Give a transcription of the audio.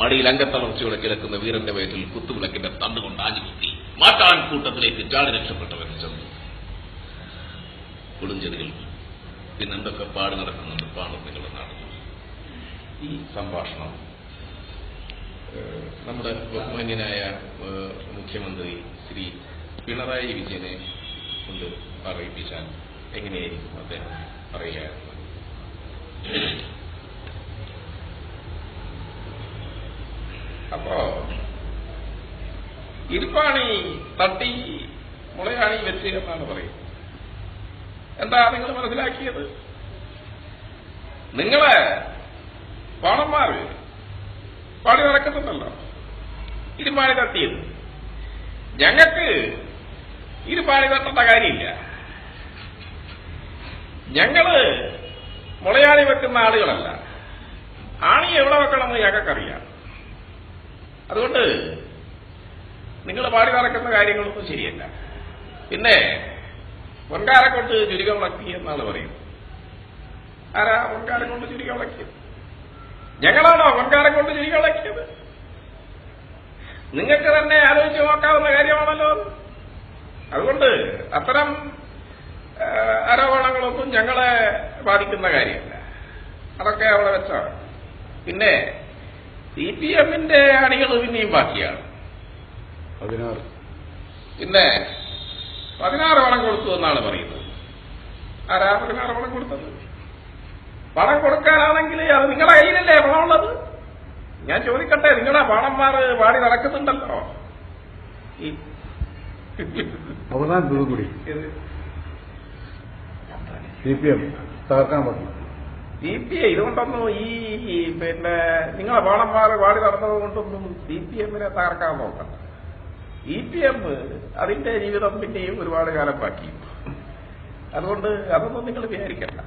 മടിയിൽ അംഗത്തളർച്ചയോടെ കിടക്കുന്ന വീരന്റെ വയറ്റിൽ കുത്തുവിളക്കിന്റെ തണ്ടുകൊണ്ട് ആഞ്ഞുകുത്തി മാറ്റാൻ കൂട്ടത്തിലേക്ക് ചാടി രക്ഷപ്പെട്ടവൻ ചെന്നു. കൊടുഞ്ചെടികൾ പിന്നെ എന്തൊക്കെ പാട് നടക്കുന്നുണ്ട് പാടും നിങ്ങളുടെ നാട് ഈ സംഭാഷണം നമ്മുടെ ബഹുമാന്യനായ മുഖ്യമന്ത്രി ശ്രീ പിണറായി വിജയനെ കൊണ്ട് പറയിപ്പിച്ചാൽ എങ്ങനെയായിരിക്കും അദ്ദേഹം പറയുകയായിരുന്നു അപ്പോ ഇരുപ്പാണി തട്ടി മുളയാണി വെച്ച് എന്നാണ് പറയുന്നത്. എന്താ നിങ്ങൾ മനസ്സിലാക്കിയത്? നിങ്ങളെ പണന്മാര് പാടി നടക്കുന്നുണ്ടല്ലോ. ഇരുപാടി തട്ടിയത്. ഞങ്ങൾക്ക് ഇരുപാണി തട്ടേണ്ട കാര്യമില്ല. ഞങ്ങൾ മുളയാണി വെക്കുന്ന ആളുകളല്ല. ആണി എവിടെ വെക്കണമെന്ന് ഞങ്ങൾക്കറിയാം. അതുകൊണ്ട് നിങ്ങൾ പാടി നടക്കുന്ന കാര്യങ്ങളൊന്നും ശരിയല്ല. പിന്നെ പൊൻകാരെ കൊണ്ട് ചുരുക്കം വളക്കി എന്നാണ് പറയുന്നത്. ആരാ പൊൻകാരം കൊണ്ട് ചുരുക്കം വളക്കിയത്? ഞങ്ങളാണോ പൊൻകാരം കൊണ്ട് ചുരുക്കം വളക്കിയത്? നിങ്ങൾക്ക് തന്നെ ആലോചിച്ച് നോക്കാവുന്ന കാര്യമാണല്ലോ അതുകൊണ്ട് അത്തരം ആരോപണങ്ങളൊന്നും ഞങ്ങളെ ബാധിക്കുന്ന കാര്യമല്ല. അതൊക്കെ അവിടെ വെച്ചാണ്. പിന്നെ സി പി എമ്മിന്റെ അണികൾ പിന്നെയും ബാക്കിയാണ്. പതിനാറ്. പിന്നെ പതിനാറ് പണം കൊടുത്തു എന്നാണ് പറയുന്നത്. ആരാ പതിനാറ് പണം കൊടുത്തത്? പണം കൊടുക്കാനാണെങ്കിൽ അത് നിങ്ങളുടെ കയ്യിലല്ലേ പണമുള്ളത്? ഞാൻ ചോദിക്കട്ടെ നിങ്ങളുടെ പാണന്മാർ പാടി നടക്കുന്നുണ്ടല്ലോ. അവസാനം ഇത് സി പി എം തകർക്കാൻ പറ്റും സി പി ഐ ഇതുകൊണ്ടൊന്നും ഈ പിന്നെ നിങ്ങളെ വാളന്മാർ വാടി നടന്നത് കൊണ്ടൊന്നും സി പി എമ്മിനെ തകർക്കാൻ നോക്കണ്ട. ഇ പി എം അതിന്റെ ജീവിതം പിന്നെയും ഒരുപാട് കാലം ബാക്കി. അതുകൊണ്ട് അതൊന്നും നിങ്ങൾ വിചാരിക്കണ്ട.